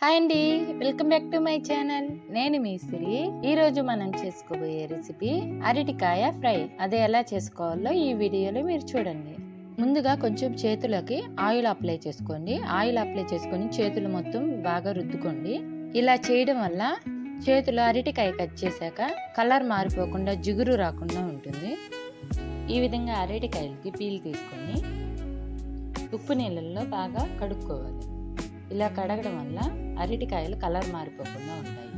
Hi అండి. Welcome back to my channel. నేను మీ సిరి. ఈ రోజు మనం చేసుకోబోయే రెసిపీ అరటికాయ ఫ్రై. అదే ఎలా చేసుకోవాలో ఈ వీడియోలో మీరు చూడండి. ముందుగా కొంచెం చేతులకి ఆయిల్ అప్లై చేసుకోండి. ఆయిల్ అప్లై చేసుకొని చేతులు మొత్తం బాగా రుద్దుకోండి. ఇలా చేయడం వల్ల చేతులు అరటికాయ కట్ చేశాక కలర్ మారిపోకుండా జిగురు రాకుండా ఉంటుంది. ఈ విధంగా అరటికాయలకి పీల్ తీసుకొని ఉప్పు నీళ్ళల్లో బాగా కడుక్కోవాలి. ఇలా కడగడం వల్ల అరటికాయలు కలర్ మారిపోకుండా ఉంటాయి.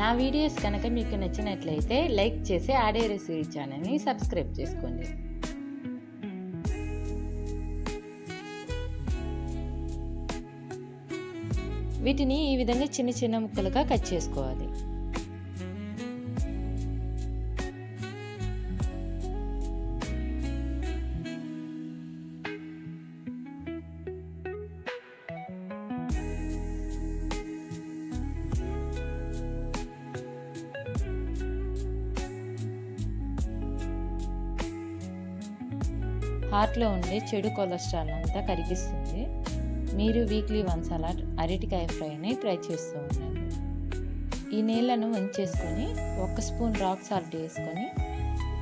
నా వీడియోస్ కనుక మీకు నచ్చినట్లయితే లైక్ చేసి ఆడే రెసిపీ ఛానల్ని సబ్స్క్రైబ్ చేసుకోండి. వీటిని ఈ విధంగా చిన్న చిన్న ముక్కలుగా కట్ చేసుకోవాలి. హార్ట్లో ఉండే చెడు కొలెస్ట్రాల్ అంతా కరిగిస్తుంది. మీరు వీక్లీ వన్స్ అలా అరటికాయ ఫ్రైని ట్రై చేస్తూ ఉండండి. ఈ నీళ్ళను వంచేసుకొని ఒక స్పూన్ రాక్ సాల్ట్ వేసుకొని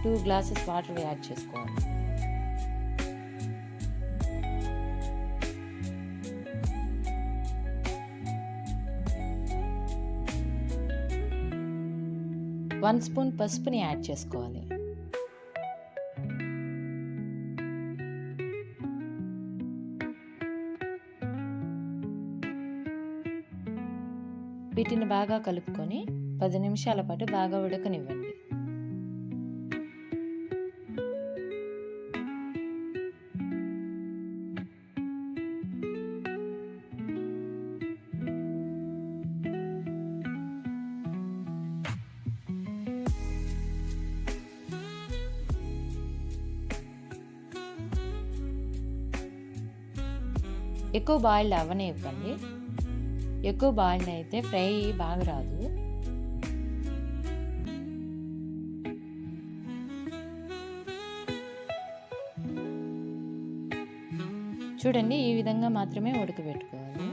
టూ గ్లాసెస్ వాటర్ యాడ్ చేసుకోవాలి. వన్ స్పూన్ పసుపుని యాడ్ చేసుకోవాలి. వీటిని బాగా కలుపుకొని పది నిమిషాల పాటు బాగా ఉడకనివ్వండి. ఎక్కువ బాయిల్ అవ్వనే ఇవ్వండి ఎక్కువ బాయిల్ అయితే ఫ్రై బాగా రాదు. చూడండి ఈ విధంగా మాత్రమే ఉడకబెట్టుకోవాలి.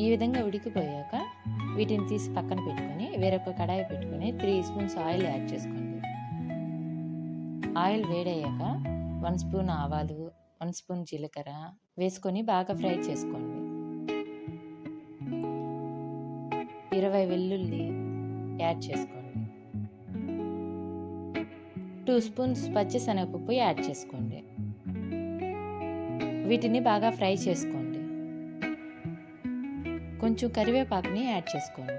ఈ విధంగా ఉడికిపోయాక వీటిని తీసి పక్కన పెట్టుకొని వేరొక కడాయి పెట్టుకొని త్రీ స్పూన్స్ ఆయిల్ యాడ్ చేసుకోండి. ఆయిల్ వేడయ్యాక వన్ స్పూన్ ఆవాలు వన్ స్పూన్ జీలకర్ర వేసుకొని బాగా ఫ్రై చేసుకోండి. ఇరవై వెల్లుల్లి యాడ్ చేసుకోండి. టూ స్పూన్స్ పచ్చిశనగపప్పు యాడ్ చేసుకోండి. వీటిని బాగా ఫ్రై చేసుకోండి. కొంచెం కరివేపాకుని యాడ్ చేసుకోండి.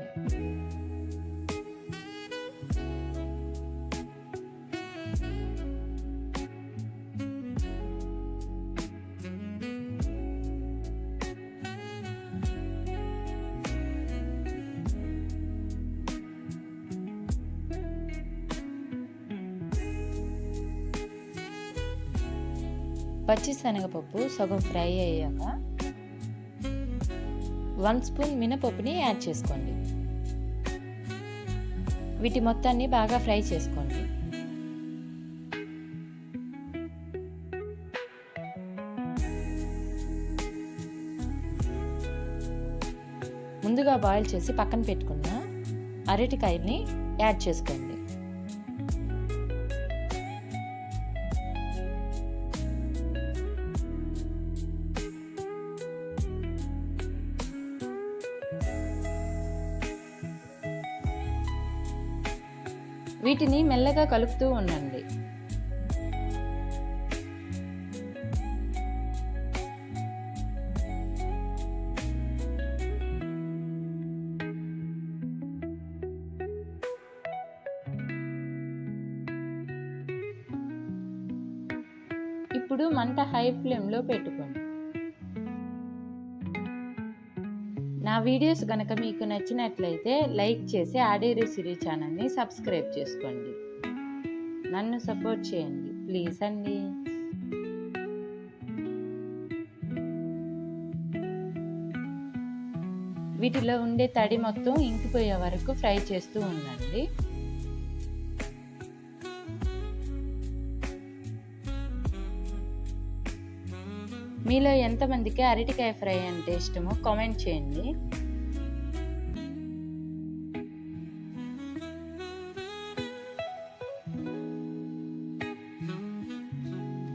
పచ్చి శనగపప్పు సగం ఫ్రై అయ్యాక వన్ స్పూన్ మినపప్పుని యాడ్ చేసుకోండి. వీటి మొత్తాన్ని బాగా ఫ్రై చేసుకోండి. ముందుగా బాయిల్ చేసి పక్కన పెట్టుకున్న అరటికాయని యాడ్ చేసుకోండి. వీటిని మెల్లగా కలుపుతూ ఉండండి. ఇప్పుడు మంట హై ఫ్లేమ్లో పెట్టుకోండి. నా వీడియోస్ కనుక మీకు నచ్చినట్లయితే లైక్ చేసి ఆడేరి సిరి ఛానల్ని సబ్స్క్రైబ్ చేసుకోండి. నన్ను సపోర్ట్ చేయండి. ప్లీజ్ అండి. వీటిలో ఉండే తడి మొత్తం ఇంకిపోయే వరకు ఫ్రై చేస్తూ ఉండండి. మీలో ఎంతమందికి అరటికాయ ఫ్రై అంటే ఇష్టమో కామెంట్ చేయండి.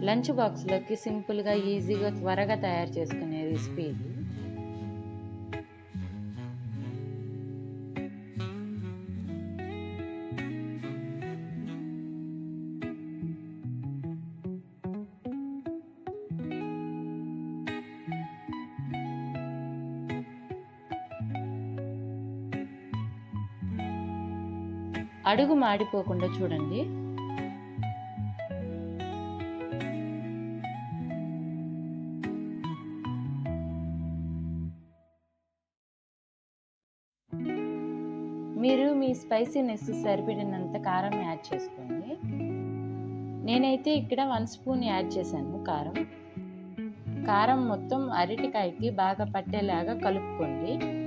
లంచ్ బాక్స్లోకి సింపుల్గా ఈజీగా త్వరగా తయారు చేసుకునే రెసిపీ ఇది. అడుగు మాడిపోకుండా చూడండి. మీరు మీ స్పైసీనెస్ సరిపడినంత కారం యాడ్ చేసుకోండి. నేనైతే ఇక్కడ వన్ స్పూన్ యాడ్ చేశాను కారం. కారం మొత్తం అరటికాయకి బాగా పట్టేలాగా కలుపుకోండి.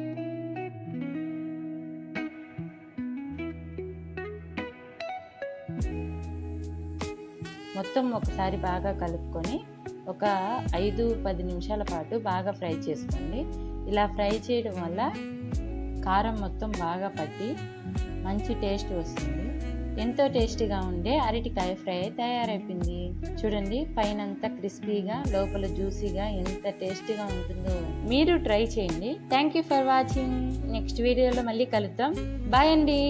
మొత్తం ఒకసారి బాగా కలుపుకొని ఒక ఐదు పది నిమిషాల పాటు బాగా ఫ్రై చేసుకోండి. ఇలా ఫ్రై చేయడం వల్ల కారం మొత్తం బాగా పట్టి మంచి టేస్ట్ వస్తుంది. ఎంతో టేస్టీగా ఉండే అరటికాయ ఫ్రై తయారైపోయింది. చూడండి పైన అంతా క్రిస్పీగా లోపల జ్యూసీగా ఎంత టేస్టీగా ఉంటుందో. మీరు ట్రై చేయండి. Thank you for watching. Next వీడియోలో మళ్ళీ కలుద్దాం. బాయ్ అండి.